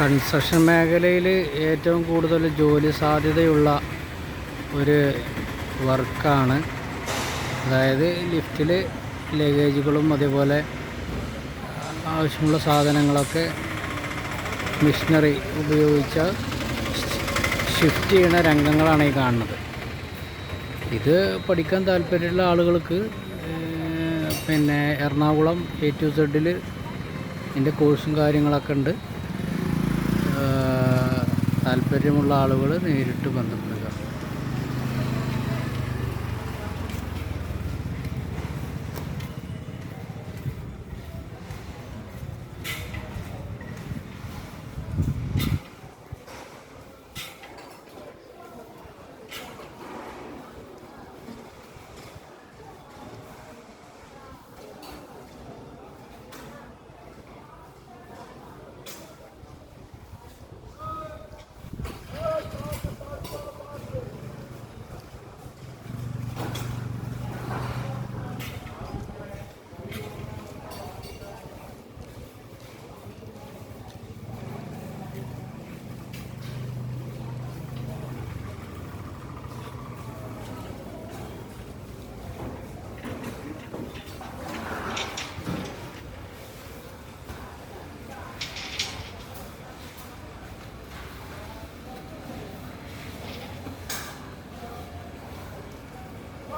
Construction മേഖലയിൽ ഏറ്റവും കൂടുതൽ ജോലി സാധ്യതയുള്ള ഒരു വർക്കാണ് അതായത് ലിഫ്റ്റിൽ ലഗേജുകളും അതേപോലെ ആവശ്യമുള്ള സാധനങ്ങളൊക്കെ മിഷനറി ഉപയോഗിച്ച ഷിഫ്റ്റ് ചെയ്യുന്ന രംഗങ്ങളാണ് ഈ കാണുന്നത്. ഇത് പഠിക്കാൻ താല്പര്യമുള്ള ആളുകൾക്ക് പിന്നെ എറണാകുളം എ ടു സെഡിൽ ഇതിന്റെ കോഴ്സും കാര്യങ്ങളൊക്കെ ഉണ്ട്. താല്പര്യമുള്ള ആളുകൾ നേരിട്ട് ബന്ധപ്പെടുക.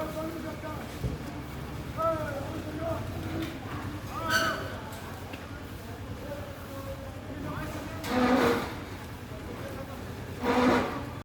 Hey, what's going on?